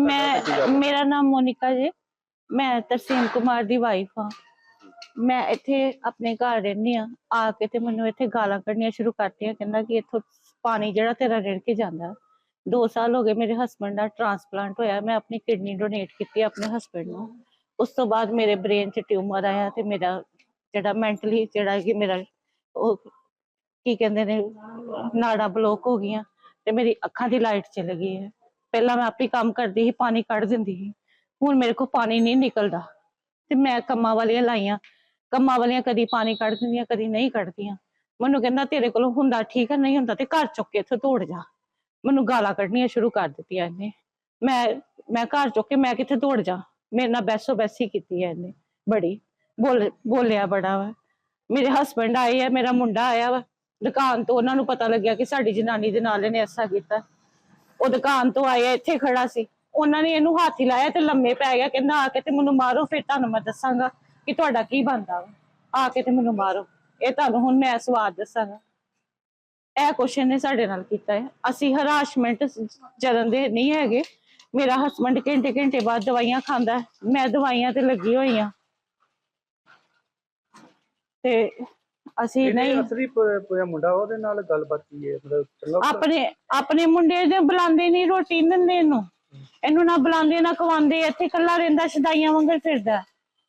ਮੈਂ ਮੇਰਾ ਨਾਮ ਮੋਨਿਕਾ ਜੀ। ਮੈਂ ਤਰਸੀਮ ਕੁਮਾਰ ਦੀ ਵਾਈਫ ਹਾਂ। ਮੈਂ ਇੱਥੇ ਆਪਣੇ ਘਰ ਰਹਿੰਦੀ ਆ ਆ ਕੇ ਤੇ ਮੈਨੂੰ ਇੱਥੇ ਗਾਲਾਂ ਕੱਢਣੀਆਂ ਸ਼ੁਰੂ ਕਰਤੀਆਂ। ਕਹਿੰਦਾ ਕਿ ਇੱਥੋਂ ਪਾਣੀ ਜਿਹੜਾ ਤੇਰਾ ਰਿੜ ਕੇ ਜਾਂਦਾ। 2 ਸਾਲ ਹੋ ਗਏ ਮੇਰੇ ਹਸਬੰਡ ਦਾ ਟ੍ਰਾਂਸਪਲਾਂਟ ਹੋਇਆ। ਮੈਂ ਆਪਣੀ ਕਿਡਨੀ ਡੋਨੇਟ ਕੀਤੀ ਆਪਣੇ ਹਸਬੰਡ ਨੂੰ। ਉਸ ਤੋਂ ਬਾਅਦ ਮੇਰੇ ਬ੍ਰੇਨ 'ਚ ਟਿਊਮਰ ਆਇਆ ਤੇ ਮੇਰਾ ਜਿਹੜਾ ਮੈਂਟਲੀ ਜਿਹੜਾ ਕਿ ਮੇਰਾ ਉਹ ਕੀ ਕਹਿੰਦੇ ਨੇ ਨਾੜਾ ਬਲੋਕ ਹੋ ਗਈਆਂ ਤੇ ਮੇਰੀ ਅੱਖਾਂ ਦੀ ਲਾਈਟ ਚਲੀ ਗਈ ਹੈ। ਪਹਿਲਾਂ ਮੈਂ ਆਪੇ ਕੰਮ ਕਰਦੀ ਸੀ, ਪਾਣੀ ਕੱਢ ਦਿੰਦੀ ਸੀ। ਹੁਣ ਮੇਰੇ ਕੋਲ ਪਾਣੀ ਨਹੀਂ ਨਿਕਲਦਾ। ਤੇ ਮੈਂ ਕੰਮਾਂ ਵਾਲੀਆਂ ਲਾਈਆਂ। ਕੰਮਾਂ ਵਾਲੀਆਂ ਕਦੀ ਪਾਣੀ ਕੱਢ ਦਿੰਦੀਆਂ, ਕਦੀ ਨਹੀਂ ਕੱਢਦੀਆਂ। ਮੈਨੂੰ ਕਹਿੰਦਾ, ਤੇਰੇ ਕੋਲ ਹੁੰਦਾ ਠੀਕ ਹੈ ਨਹੀਂ ਹੁੰਦਾ ਤੇ ਘਰ ਚੁੱਕ ਕੇ ਇੱਥੋਂ ਤੋੜ ਜਾ। ਮੈਨੂੰ ਗਾਲਾਂ ਕੱਢਣੀਆਂ ਸ਼ੁਰੂ ਕਰ ਦਿੱਤੀਆਂ ਇਹਨੇ। ਮੈਂ ਮੈਂ ਘਰ ਚੁੱਕ ਕੇ ਮੈਂ ਕਿੱਥੇ ਤੋੜ ਜਾ? ਮੇਰੇ ਨਾਲ ਬੈਸੋ ਬੈਸੀ ਕੀਤੀ ਹੈ ਇਹਨੇ, ਬੜੀ। ਬੋਲ, ਬੋਲਿਆ ਬੜਾ ਵਾ। ਮੇਰੇ ਹਸਬੰਡ ਆਏ ਆ, ਮੇਰਾ ਮੁੰਡਾ ਆਇਆ ਵਾ। ਦੁਕਾਨ ਤੋਂ ਉਹਨਾਂ ਨੂੰ ਪਤਾ ਲੱਗਿਆ ਕਿ ਸਾਡੀ ਜਨਾਨੀ ਦੇ ਨਾਲ ਇਹਨੇ ਐਸਾ ਕੀਤਾ। ਉਹ ਦੁਕਾਨ ਤੋਂ ਆਇਆ ਇੱਥੇ ਖੜਾ ਸੀ। ਉਹਨਾਂ ਨੇ ਇਹਨੂੰ ਹੱਥ ਹੀ ਲਾਇਆ ਤੇ ਲੰਮੇ ਪੈ ਗਿਆ, ਕਹਿੰਦਾ, ਆ ਕੇ ਤੇ ਮੈਨੂੰ ਮਾਰੋ, ਫਿਰ ਤੁਹਾਨੂੰ ਮੈਂ ਦੱਸਾਂਗਾ ਕਿ ਤੁਹਾਡਾ ਕੀ ਬਣਦਾ ਵਾ। ਆ ਕੇ ਤੇ ਮੈਨੂੰ ਮਾਰੋ। ਇਹ ਤੁਹਾਨੂੰ ਹੁਣ ਮੈਂ ਸਵਾਦ ਦੱਸਾਂਗਾ। ਇਹ ਕੁਛ ਇਹਨੇ ਸਾਡੇ ਨਾਲ ਕੀਤਾ ਹੈ। ਅਸੀਂ ਹਰਾਸ਼ਮੈਂਟ ਜਰਨ ਦੇ ਨਹੀਂ ਹੈਗੇ। ਮੇਰਾ ਹਸਬੰਡ ਘੰਟੇ ਘੰਟੇ ਬਾਅਦ ਦਵਾਈਆਂ ਖਾਂਦਾ ਹੈ। ਮੈਂ ਦਵਾਈਆਂ ਤੇ ਲੱਗੀ ਹੋਈ ਆ ਤੇ ਅਸੀਂ ਨਹੀਂ। ਅਸਲੀ ਪ- ਪ- ਮੁੰਡਾ ਉਹਦੇ ਨਾਲ ਗੱਲਬਾਤ ਕੀ ਹੈ? ਮਤਲਬ ਚੰਗਾ ਆਪਣੇ ਆਪਣੇ ਮੁੰਡੇ ਦੇ ਬੁਲਾਉਂਦੇ ਨਹੀਂ ਰੋਟੀ ਨੀ ਦਿੰਦੇ ਇਹਨੂੰ। ਇਹਨੂੰ ਨਾ ਬੁਲਾਉਂਦੇ ਨਾ ਖਵਾਉਂਦੇ ਇੱਥੇ ਕੱਲਾ ਰਹਿੰਦਾ ਸ਼ਦਾਈਆਂ ਵਾਂਗਰ ਫਿਰਦਾ।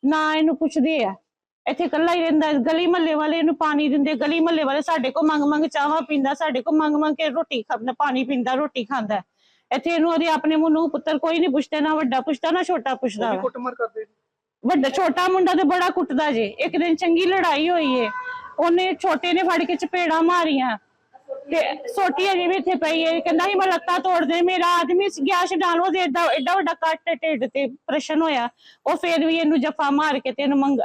ਨਾ ਇਹਨੂੰ ਪੁੱਛਦੇ ਆ। ਇੱਥੇ ਕੱਲਾ ਹੀ ਰਹਿੰਦਾ ਗਲੀ ਮਹੱਲੇ ਵਾਲੇ ਇਹਨੂੰ ਪਾਣੀ ਦਿੰਦੇ ਗਲੀ ਮਹੱਲੇ ਵਾਲੇ ਸਾਡੇ ਕੋ ਮੰਗ ਮੰਗ ਚਾਹਾਂ ਪੀਂਦਾ ਸਾਡੇ ਕੋ ਮੰਗ ਮੰਗ ਕੇ ਰੋਟੀ ਖਾਂਦਾ ਪਾਣੀ ਪੀਂਦਾ ਰੋਟੀ ਖਾਂਦਾ। ਇੱਥੇ ਇਹਨੂੰ ਉਹਦੇ ਆਪਣੇ ਨੂੰ ਪੁੱਤਰ ਕੋਈ ਨਹੀਂ ਪੁੱਛਦਾ ਨਾ ਵੱਡਾ ਪੁੱਛਦਾ ਨਾ ਛੋਟਾ ਪੁੱਛਦਾ ਉਹ ਵੀ ਵਾ। ਕੁੱਟਮਾਰ ਕਰਦੇ ਸੀ। ਵੱਡਾ ਛੋਟਾ ਮੁੰਡਾ ਤੇ ਬੜਾ ਕੁੱਟਦਾ ਜੇ। ਇੱਕ ਦਿਨ ਚੰਗੀ ਲੜਾਈ ਹੋਈ ਏ। ਉਹਨੇ ਛੋਟੇ ਨੇ ਫੜ ਕੇ ਚਪੇੜਾ ਮਾਰੀਆਂ। ਤੇ ਛੋਟੀ ਅਜੇ ਵੀ ਇੱਥੇ ਪਈ ਏ ਕਹਿੰਦਾ ਸੀ, ਮੈਂ ਲੱਤਾਂ ਤੋੜ ਦੇ ਮੇਰਾ ਆਦਮੀ ਗਿਆ ਛਡਾਲ ਉਹਦੇ ਏਡਾ ਏਡਾ ਵੱਡਾ ਕੱਟ ਢਿੱਡ ਤੇ ਪ੍ਰਸ਼ਨ ਹੋਇਆ। ਉਹ ਫੇਰ ਵੀ ਇਹਨੂੰ ਜਫਾ ਮਾਰ ਕੇ ਤੇ ਇਹਨੂੰ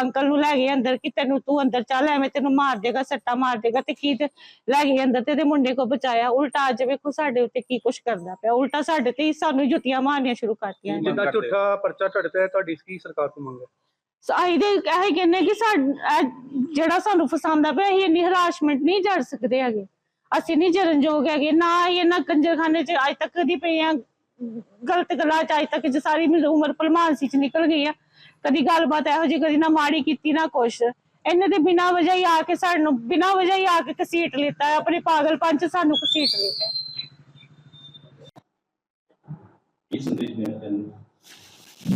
ਅੰਕਲ ਨੂੰ ਲੈ ਗਏ ਅੰਦਰ ਕਿ ਤੈਨੂੰ ਤੂੰ ਅੰਦਰ ਚੱਲ, ਐਵੇਂ ਤੈਨੂੰ ਮਾਰ ਦੇਗਾ, ਸੱਟਾ ਮਾਰ ਦੇਗਾ ਤੇ ਕੀ ਤੇ ਲੈ ਗਏ ਅੰਦਰ ਤੇ ਇਹਦੇ ਮੁੰਡੇ ਕੋ ਬਚਾਇਆ। ਉਲਟਾ ਅੱਜ ਵੇਖੋ ਸਾਡੇ ਉੱਤੇ ਕੀ ਕੁਛ ਕਰਦਾ ਪਿਆ। ਉਲਟਾ ਸਾਡੇ ਤੇ ਹੀ ਸਾਨੂੰ ਜੁੱਤੀਆਂ ਮਾਰਨੀਆਂ ਸ਼ੁਰੂ ਕਰਤੀਆਂ ਜਿੱਦਾਂ ਝੂਠਾ ਪਰਚਾ ਤੁਹਾਡੇ ਤੁਹਾਡੀ ਕੀ ਸਰਕਾਰ ਤੋਂ ਮੰਗ ਹੈ? ਅਸੀਂ ਦੇ ਇਹ ਕਹਿੰਨੇ ਕਿ ਸਾਡ- ਜਿਹੜਾ ਸਾਨੂੰ ਫਸਾਉਂਦਾ ਪਿਆ ਅਸੀਂ ਇੰਨੀ ਹਰਾਸ਼ਮੈਂਟ ਨਹੀਂ ਜੜ ਸਕਦੇ ਹੈਗੇ। ਅਸੀਂ ਨਹੀਂ ਜਰਨਯੋਗ ਹੈਗੇ ਨਾ ਹੀ ਇਹਨਾਂ ਕੰਜਰਖਾਨੇ ਚ ਅੱਜ ਤੱਕ ਦੀ ਪਈ ਆ ਗਲਤ ਗੱਲਾਂ ਚ ਅੱਜ ਤੱਕ ਜ ਸਾਰੀ ਮੇਰੀ ਉਮਰ ਭਲਮਾਨਸੀ ਚ ਨਿਕਲ ਗਈ ਆ। ਕਦੀ ਗੱਲਬਾਤ ਇਹੋ ਜਿਹੀ ਕਦੀ ਨਾ ਮਾੜੀ ਕੀਤੀ ਨਾ ਕੁਛ। ਇਹਨੇ ਤੇ ਬਿਨਾਂ ਵਜ੍ਹਾ ਹੀ ਆ ਕੇ ਸਾਨੂੰ ਬਿਨਾਂ ਵਜ੍ਹਾ ਹੀ ਆ ਕੇ ਕਸੀਟ ਲਿੱਤਾ ਹੈ, ਆਪਣੇ ਪਾਗਲਪਨ ਚ ਸਾਨੂੰ ਕਸੀਟ ਲਿੱਤਾ ਇਸ ਸੰਦੇਸ਼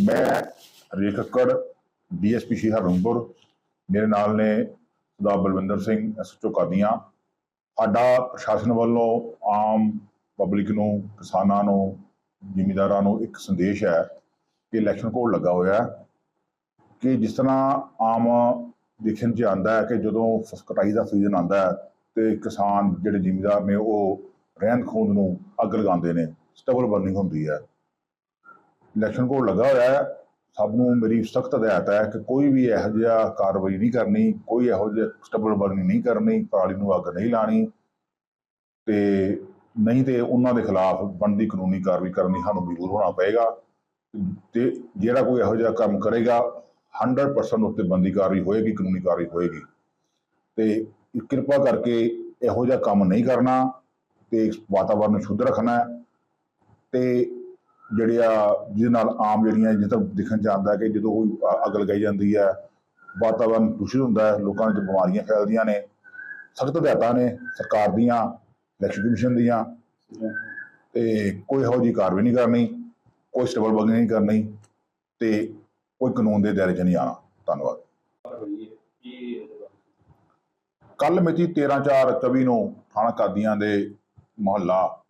ਮੈਂ ਰੇਖ ਡੀਐਸਪੀ ਸ਼੍ਰੀ ਹਰਮਪੁਰ ਮੇਰੇ ਨਾਲ ਨੇ ਸਰਦਾਰ ਬਲਵਿੰਦਰ ਸਿੰਘ ਐਸਐਚਓ ਕਾਦੀਆਂ। ਸਾਡਾ ਪ੍ਰਸ਼ਾਸਨ ਵੱਲੋਂ ਆਮ ਪਬਲਿਕ ਨੂੰ, ਕਿਸਾਨਾਂ ਨੂੰ, ਜ਼ਿਮੀਂਦਾਰਾਂ ਨੂੰ ਇੱਕ ਸੰਦੇਸ਼ ਹੈ ਕਿ ਇਲੈਕਸ਼ਨ ਕੋਡ ਲੱਗਾ ਹੋਇਆ ਹੈ ਕਿ ਜਿਸ ਤਰ੍ਹਾਂ ਆਮ ਦੇਖਣ 'ਚ ਆਉਂਦਾ ਹੈ ਕਿ ਜਦੋਂ ਫਸ ਕਟਾਈ ਦਾ ਸੀਜ਼ਨ ਆਉਂਦਾ ਹੈ ਤੇ ਕਿਸਾਨ ਜਿਹੜੇ ਜ਼ਿਮੀਂਦਾਰ ਨੇ ਉਹ ਰਹਿੰਦ ਖੂੰਦ ਨੂੰ ਅੱਗ ਲਗਾਉਂਦੇ ਨੇ, ਸਟਬਲ ਬਰਨਿੰਗ ਹੁੰਦੀ ਹੈ। ਇਲੈਕਸ਼ਨ ਕੋਡ ਲੱਗਾ ਹੋਇਆ ਹੈ ਸਭ ਨੂੰ ਮੇਰੀ ਸਖਤ ਹਦਾਇਤ ਹੈ ਕਿ ਕੋਈ ਵੀ ਇਹੋ ਜਿਹਾ ਕਾਰਵਾਈ ਨਹੀਂ ਕਰਨੀ, ਕੋਈ ਇਹੋ ਜਿਹਾ ਸਟਬਲ ਬਰਨਿੰਗ ਨਹੀਂ ਕਰਨੀ ਪਰਾਲੀ ਨੂੰ ਅੱਗ ਨਹੀਂ ਲਾਣੀ ਤੇ ਨਹੀਂ ਤੇ ਉਹਨਾਂ ਦੇ ਖਿਲਾਫ ਬਣਦੀ ਕਾਨੂੰਨੀ ਕਾਰਵਾਈ ਕਰਨੀ ਸਾਨੂੰ ਮਜਬੂਰ ਹੋਣਾ ਪਏਗਾ ਤੇ ਜਿਹੜਾ ਕੋਈ ਇਹੋ ਜਿਹਾ ਕੰਮ ਕਰੇਗਾ 100% ਉੱਤੇ ਬੰਦੀ ਕਾਰਵਾਈ ਹੋਏਗੀ, ਕਾਨੂੰਨੀ ਕਾਰਵਾਈ ਹੋਏਗੀ ਤੇ ਕਿਰਪਾ ਕਰਕੇ ਇਹੋ ਜਿਹਾ ਕੰਮ ਨਹੀਂ ਕਰਨਾ ਤੇ ਵਾਤਾਵਰਨ ਨੂੰ ਸ਼ੁੱਧ ਰੱਖਣਾ ਹੈ ਤੇ ਜਿਹੜੇ ਆ, ਜਿਹਦੇ ਨਾਲ ਆਮ ਜਿਹੜੀਆਂ ਜਿੱਦਾਂ ਦਿਖਣ ਚ ਆਉਂਦਾ ਕਿ ਜਦੋਂ ਕੋਈ ਅੱਗ ਲਗਾਈ ਜਾਂਦੀ ਹੈ, ਵਾਤਾਵਰਨ ਦੂਸ਼ਿਤ ਹੁੰਦਾ ਹੈ, ਲੋਕਾਂ ਵਿੱਚ ਬਿਮਾਰੀਆਂ ਫੈਲਦੀਆਂ ਨੇ, ਸਖਤ ਹਦਾਇਤਾਂ ਨੇ ਸਰਕਾਰ ਦੀਆਂ, ਇਲੈਕਸ਼ਨ ਕਮਿਸ਼ਨ ਦੀਆਂ, ਤੇ ਕੋਈ ਇਹੋ ਜਿਹੀ ਕਾਰਵਾਈ ਨਹੀਂ ਕਰਨੀ, ਕੋਈ ਸਟੇਬਲ ਬਗ ਨਹੀਂ ਕਰਨੀ, ਤੇ ਕੋਈ ਕਾਨੂੰਨ ਦੇ ਦਾਇਰੇ 'ਚ ਨਹੀਂ ਆਉਣਾ। ਧੰਨਵਾਦ। ਕੱਲ ਮਿਤੀ 13/4/24 ਨੂੰ ਥਾਣਾ ਕਾਦੀਆਂ ਦੇ ਮੁਹੱਲਾ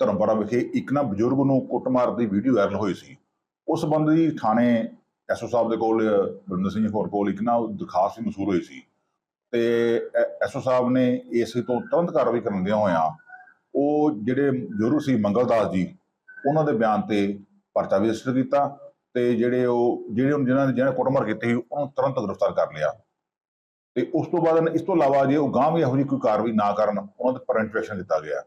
ਧਰਮਪੁਰਾ ਵਿਖੇ ਇੱਕ ਨਾ ਬਜ਼ੁਰਗ ਨੂੰ ਕੁੱਟਮਾਰ ਦੀ ਵੀਡੀਓ ਵਾਇਰਲ ਹੋਈ ਸੀ। ਉਸ ਸੰਬੰਧੀ ਥਾਣੇ ਐਸਓ ਸਾਹਿਬ ਦੇ ਕੋਲ ਬਰਿੰਦਰ ਸਿੰਘ ਹੋਰ ਕੋਲ ਇੱਕ ਨਾ ਦਰਖਾਸਤ ਵੀ ਮਸੂਲ ਹੋਈ ਸੀ। ਤੇ ਐਸਓ ਸਾਹਿਬ ਨੇ ਇਸ ਤੋਂ ਤੁਰੰਤ ਕਾਰਵਾਈ ਕਰਨ ਦਿਆਂ ਹੋਇਆ ਉਹ ਜਿਹੜੇ ਬਜ਼ੁਰਗ ਸੀ ਮੰਗਲਦਾਸ ਜੀ, ਉਹਨਾਂ ਦੇ ਬਿਆਨ ਤੇ ਪਰਚਾ ਵੀ ਰਜਿਸਟਰ ਕੀਤਾ ਤੇ ਜਿਹੜੇ ਉਹ, ਜਿਹੜੇ ਜਿਹਨਾਂ ਨੇ, ਜਿਹਨਾਂ ਕੁੱਟਮਾਰ ਕੀਤੀ ਸੀ, ਉਹਨੂੰ ਤੁਰੰਤ ਗ੍ਰਿਫਤਾਰ ਕਰ ਲਿਆ। ਤੇ ਉਸ ਤੋਂ ਬਾਅਦ ਇਸ ਤੋਂ ਇਲਾਵਾ ਜੇ ਉਹ ਗਾਂਹ ਵੀ ਇਹੋ ਜਿਹੀ ਕੋਈ ਕਾਰਵਾਈ ਨਾ ਕਰਨ, ਉਹਨਾਂ ਤੇ ਪਰ ਐਕਸ਼ਨ ਦਿੱਤਾ ਗਿਆ।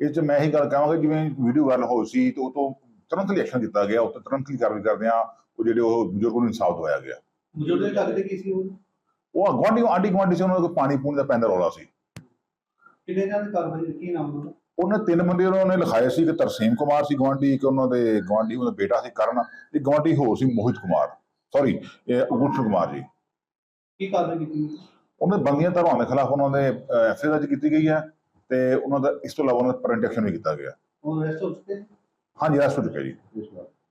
ਇਹ ਚ ਮੈਂ ਇਹ ਗੱਲ ਕਹਾਂਗਾ ਜਿਵੇਂ ਵੀਡੀਓ ਵਾਇਰਲ ਹੋਈ ਸੀ ਤੇ ਉਹ ਤੁਰੰਤ ਹੀ ਐਕਸ਼ਨ ਦਿੱਤਾ ਗਿਆ ਉਹ ਤੁਰੰਤ ਹੀ ਕਾਰਵਾਈ ਕਰਦੇ ਆ ਉਹ ਜਿਹੜੇ ਉਹ ਬਜ਼ੁਰਗ ਨੂੰ ਇਨਸਾਫ ਦਵਾਇਆ ਗਿਆ। ਉਹ? ਉਹ ਆਂਡੀ ਗਵਾਂਢੀ ਸੀ ਉਹਨਾਂ ਕੋਲ ਪਾਣੀ ਪੂਣੀ ਦਾ ਪੈਂਦਾ ਰੌਲਾ ਸੀ। ਕਿੰਨੇ ਜਣ ਕਾਰਵਾਈ ਕੀ ਨਾਮ ਉਹਨਾਂ ਤਿੰਨ ਬੰਦੇ ਉਹਨਾਂ ਨੇ ਲਿਖਾਏ ਸੀ ਕਿ ਤਰਸੀਮ ਕੁਮਾਰ ਸੀ ਗਵਾਂਢੀ ਇੱਕ ਉਹਨਾਂ ਦੇ ਗਵਾਂਢੀ ਉਹਦਾ ਬੇਟਾ ਸੀ ਕਰਨ ਤੇ ਗਵਾਂਢੀ ਹੋ ਸੀ ਮੋਹਿਤ ਕੁਮਾਰ। ਸੌਰੀ ਗੁਰਸ਼ਨ ਕੁਮਾਰ ਜੀ। ਕੀ ਕਾਰਵਾਈ ਕੀਤੀ? ਉਹਨੇ ਬੰਦੀਆਂ ਧਰਵਾਂ ਦੇ ਖਿਲਾਫ ਉਹਨਾਂ ਦੇ ਐਫਏ ਕੀਤੀ ਗਈ ਹੈ। ਤੇ ਉਹਨਾਂ ਦਾ ਇਸ ਤੋਂ ਇਲਾਵਾ ਉਹਨਾਂ ਦਾ ਪਰੰਟ ਵੀ ਕੀਤਾ ਗਿਆ। ਉਹ ਰੈਸਟ ਹੋ ਚੁੱਕੇ ਹਾਂਜੀ ਰੈਸਟ ਹੋ ਚੁੱਕਿਆ ਜੀ।